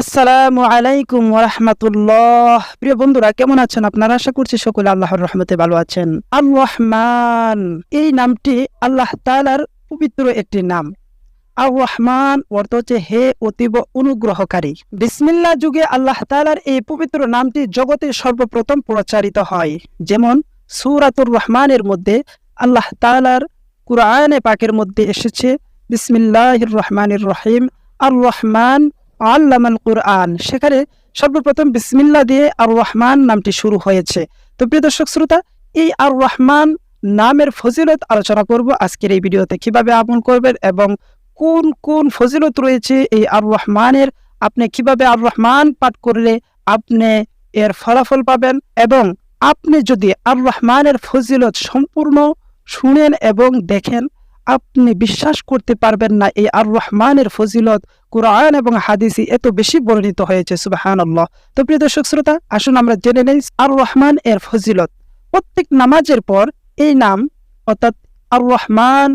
আসসালামু আলাইকুম ওরহমতুল্লাহ প্রিয় বন্ধুরা, কেমন আছেন আপনারা? আশা করছি সকলে আল্লাহর রহমতে ভালো আছেন। আর রহমান এই নামটি আল্লাহ তালার পবিত্র একটি নাম। আর রহমান অর্থ হচ্ছে হে অতীব অনুগ্রহকারী। বিসমিল্লা যুগে আল্লাহ তালার এই পবিত্র নামটি জগতে সর্বপ্রথম প্রচারিত হয়। যেমন সুরাতুর রহমানের মধ্যে আল্লাহ তালার কুরআনে পাকের মধ্যে এসেছে বিসমিল্লাহ রহমানির রহিম। আর রহমান আল্লামাল কুরআন। সেখানে সর্বপ্রথম বিসমিল্লা দিয়ে আর রহমান নামটি শুরু হয়েছে। তো প্রিয় দর্শক শ্রোতা, এই আর রহমান নামের ফজিলত আলোচনা করব আজকের এই ভিডিওতে। কীভাবে আমল করবেন এবং কোন কোন ফজিলত রয়েছে এই আর রহমানের আপনি কীভাবে আর রহমান পাঠ করলে আপনি এর ফলাফল পাবেন এবং আপনি যদি আর রহমানের ফজিলত সম্পূর্ণ শুনেন এবং দেখেন আপনি বিশ্বাস করতে পারবেন না। এই আর রহমানের ফজিলত কোরআন এবং হাদিসি এত বেশি বর্ণিত হয়েছে সুবাহান আল্লাহ তো প্রিয় দর্শক শ্রোতা, আসুন আমরা জেনে নেই আর রহমান এর ফজিলত। প্রত্যেক নামাজের পর এই নাম, অর্থাৎ আর রহমান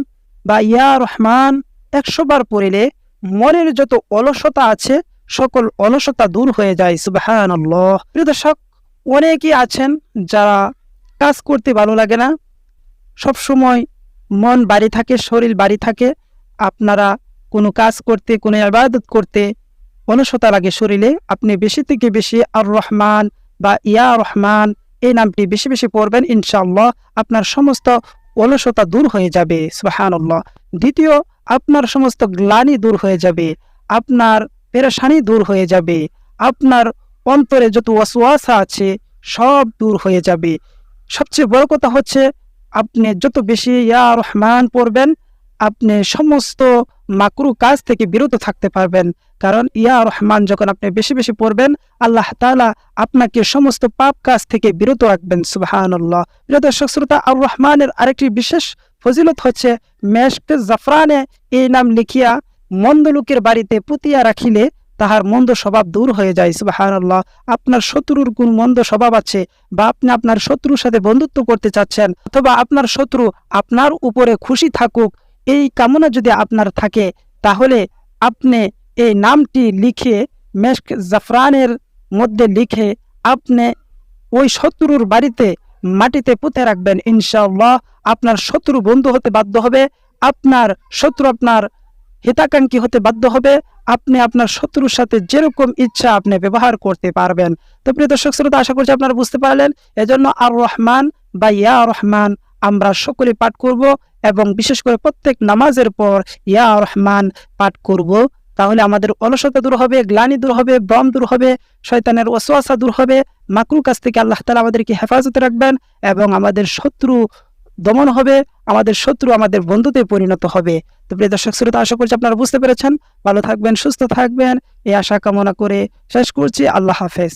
বা ইয়া রহমান একশো বার পড়িলে মনের যত অলসতা আছে, সকল অলসতা দূর হয়ে যায় সুবাহান আল্লাহ প্রিয় দর্শক, অনেকেই আছেন যারা কাজ করতে ভালো লাগে না সব সময় মন বাড়ি থাকে, শরীর বাড়ি থাকে, আপনারা কোনো কাজ করতে, কোনো আবাদত করতে অলসতা লাগে শরীরে। আপনি বেশি থেকে বেশি আর রহমান বা ইয়া রহমান এই নামটি বেশি বেশি পড়বেন, ইনশাআল্লাহ আপনার সমস্ত অলসতা দূর হয়ে যাবে সুবাহান্লাহ দ্বিতীয়, আপনার সমস্ত গ্লানি দূর হয়ে যাবে, আপনার পেরেশানি দূর হয়ে যাবে, আপনার অন্তরে যত ওয়াসওয়াসা আছে সব দূর হয়ে যাবে। সবচেয়ে বড় কথা হচ্ছে আপনি যত বেশি ইয়া রহমান পড়বেন, আপনি সমস্ত মাকরু কাজ থেকে বিরত থাকতে পারবেন। কারণ ইয়া রহমান যখন আপনি বেশি বেশি পড়বেন, আল্লাহ তালা আপনাকে সমস্ত পাপ কাজ থেকে বিরত রাখবেন সুবাহান্লাহ প্রিয় দর্শক, শ্রোতা আর রহমানের আরেকটি বিশেষ ফজিলত হচ্ছে মেশকে জাফরানে এই নাম লিখিয়া মন্দ লোকের বাড়িতে পুতিয়া রাখিলে তাহার মন্দ স্বভাব দূর হয়ে যায় সুবাহান্লাহ আপনার শত্রুর কোন মন্দ স্বভাব আছে বা আপনি আপনার শত্রুর সাথে বন্ধুত্ব করতে চাচ্ছেন অথবা আপনার শত্রু আপনার উপরে খুশি থাকুক, এই কামনা যদি আপনার থাকে, তাহলে আপনি এই নামটি লিখে মেশক জাফরানের মধ্যে লিখে আপনি ওই শত্রুর বাড়িতে মাটিতে পুঁতে রাখবেন, ইনশাআল্লাহ। আপনার শত্রু বন্ধু হতে বাধ্য হবে, আপনার শত্রু আপনার হিতাকাঙ্ক্ষী হতে বাধ্য হবে। আপনি আপনার শত্রুর সাথে যেরকম ইচ্ছা আপনি ব্যবহার করতে পারবেন। তো প্রিয় দর্শক শ্রোতা, আশা করছি আপনারা বুঝতে পারলেন। এজন্য আর রহমান বা ইয়া রহমান আমরা সকলে পাঠ করব এবং বিশেষ করে প্রত্যেক নামাজের পর ইয়া রহমান পাঠ করব। তাহলে আমাদের অলসতা দূর হবে, গ্লানি দূর হবে ব্রম দূর হবে, শয়তানের ওসওয়াসা দূর হবে। মাকরুর কাছ থেকে আল্লাহ তালা আমাদেরকে হেফাজতে রাখবেন এবং আমাদের শত্রু দমন হবে। আমাদের শত্রু আমাদের বন্ধুতে পরিণত হবে। তো প্রিয় দর্শক, শ্রোতা, আশা করছি আপনারা বুঝতে পেরেছেন। ভালো থাকবেন, সুস্থ থাকবেন। এই আশা কামনা করে শেষ করছি। আল্লাহ হাফেজ।